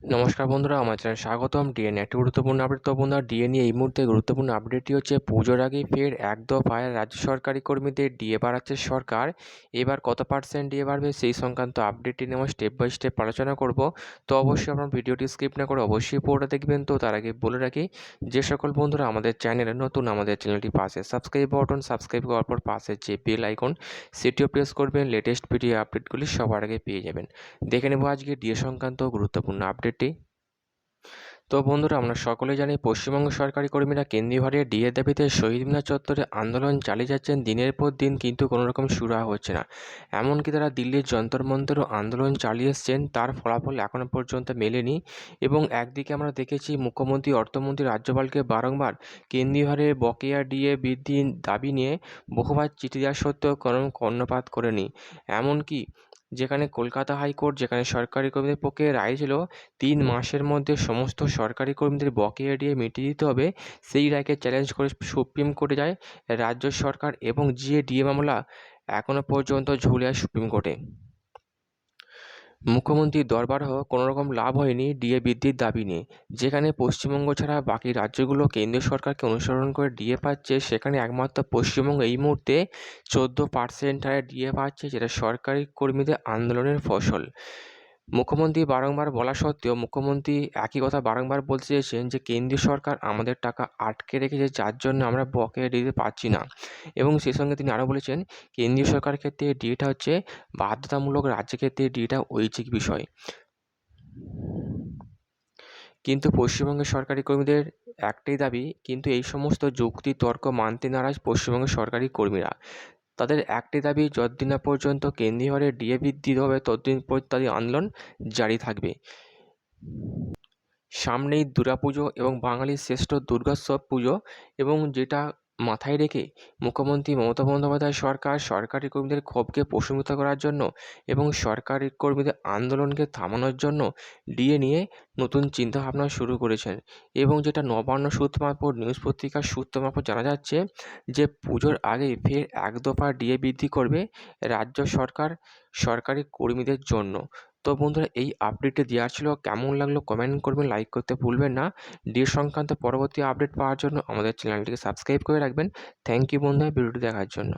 নমস্কার বন্ধুরা, আমার চ্যানেল স্বাগতম। ডিএনএ একটি গুরুত্বপূর্ণ আপডেট তো বন্ধুরা ডিএনএ এই মুহূর্তে গুরুত্বপূর্ণ আপডেটটি হচ্ছে, পুজোর আগে ফের এক দফায় রাজ্য সরকারি কর্মীদের ডিএ বাড়াচ্ছে সরকার। এবার কত পার্সেন্ট ডিএ বাড়বে সেই সংক্রান্ত আপডেটটি নিয়ে স্টেপ বাই স্টেপ আলোচনা করব। তো অবশ্যই আপনার ভিডিওটি স্কিপ না করে অবশ্যই পুরোটা দেখবেন। তো তার আগে বলে রাখি, যে সকল বন্ধুরা আমাদের চ্যানেলে নতুন, আমাদের চ্যানেলটি পাশে সাবস্ক্রাইব বাটন সাবস্ক্রাইব করার পর পাশে যে বেল আইকন সেটিও প্রেস করবেন। লেটেস্ট ভিডিও আপডেটগুলি সবার আগে পেয়ে যাবেন। দেখে নেব আজকে ডিএ সংক্রান্ত গুরুত্বপূর্ণ আপডেটটি তো বন্ধুরা, আমরা সকলে জানি পশ্চিমবঙ্গ সরকারি কর্মীরা কেন্দ্রীয় কেন্দ্রীয়ভাবে ডিএ দাবিতে শহীদ মিনার চত্বরে আন্দোলন চালিয়ে যাচ্ছেন দিনের পর দিন, কিন্তু কোনো রকম সুরা হচ্ছে না। এমনকি তারা দিল্লির যন্তর মন্তরও আন্দোলন চালিয়ে এসছেন, তার ফলাফল এখনও পর্যন্ত মেলেনি। এবং একদিকে আমরা দেখেছি মুখ্যমন্ত্রী, অর্থমন্ত্রী রাজ্যপালকে বারংবার কেন্দ্রীয়ভাবে বকেয়া ডিএ বৃদ্ধির দাবি নিয়ে বহুবার চিঠি দেওয়া সত্ত্বেও কোনো কর্ণপাত করেনি। এমনকি যেখানে কলকাতা হাইকোর্ট যেখানে সরকারি কর্মীদের পক্ষে রায় ছিল তিন মাসের মধ্যে সমস্ত সরকারি কর্মীদের বকেয়া দিয়ে মিটিয়ে দিতে হবে। সেই রায়কে চ্যালেঞ্জ করে সুপ্রিম কোর্টে যায় রাজ্য সরকার এবং যে ডিএ মামলা এখনও পর্যন্ত ঝুলে আছে সুপ্রিম কোর্টে মুখ্যমন্ত্রীর দরবারও কোনো রকম লাভ হয়নি ডিএ বৃদ্ধির দাবি নিয়ে। যেখানে পশ্চিমবঙ্গ ছাড়া বাকি রাজ্যগুলো কেন্দ্রীয় সরকারকে অনুসরণ করে ডিএ পাচ্ছে, সেখানে একমাত্র পশ্চিমবঙ্গ এই মুহূর্তে চোদ্দ পার্সেন্ট হারে ডিএ পাচ্ছে, যেটা সরকারি কর্মীদের আন্দোলনের ফসল। মুখ্যমন্ত্রী বারংবার বলা সত্ত্বেও মুখ্যমন্ত্রী একই কথা বারংবার বলতে চেয়েছেন যে কেন্দ্রীয় সরকার আমাদের টাকা আটকে রেখেছে যার জন্য আমরা বকেয়া দিতে পারছি না। এবং সেই সঙ্গে তিনি আরও বলেছেন, কেন্দ্রীয় সরকারের ক্ষেত্রে ডিএটা হচ্ছে বাধ্যতামূলক, রাজ্যের ক্ষেত্রে ডিএটা ঐচ্ছিক বিষয়। কিন্তু পশ্চিমবঙ্গের সরকারি কর্মীদের একটাই দাবি, কিন্তু এই সমস্ত যুক্তি তর্ক মানতে নারাজ পশ্চিমবঙ্গের সরকারি কর্মীরা। তাদের একটি দাবি, যতদিন না পর্যন্ত কেন্দ্রীয় হারে ডিএ বৃদ্ধি হবে, ততদিন পর্যন্ত তাদের আন্দোলন জারি থাকবে। সামনেই দুর্গাপুজো এবং বাঙালির শ্রেষ্ঠ দুর্গোৎসব পুজো এবং যেটা মাথায় রেখে মুখ্যমন্ত্রী মমতা বন্দ্যোপাধ্যায় সরকার সরকারি কর্মীদের ক্ষোভকে প্রশমিত করার জন্য এবং সরকারি কর্মীদের আন্দোলনকে থামানোর জন্য ডিএ নিয়ে নতুন চিন্তাভাবনা শুরু করেছেন এবং যেটা নবান্ন সূত্র মারফত, নিউজ পত্রিকার সূত্র মারফত জানা যাচ্ছে যে পুজোর আগে ফের এক দফা ডিএ বৃদ্ধি করবে রাজ্য সরকার সরকারি কর্মীদের জন্য। তো বন্ধুরা এই আপডেটটি দেওয়ার ছিল কেমন লাগল কমেন্ট করবেন লাইক করতে ভুলবেন না। ডিএ সংক্রান্ত পরবর্তী আপডেট পাওয়ার জন্য আমাদের চ্যানেলটিকে সাবস্ক্রাইব করে রাখবেন। থ্যাংক ইউ বন্ধুরা ভিডিওটি দেখার জন্য।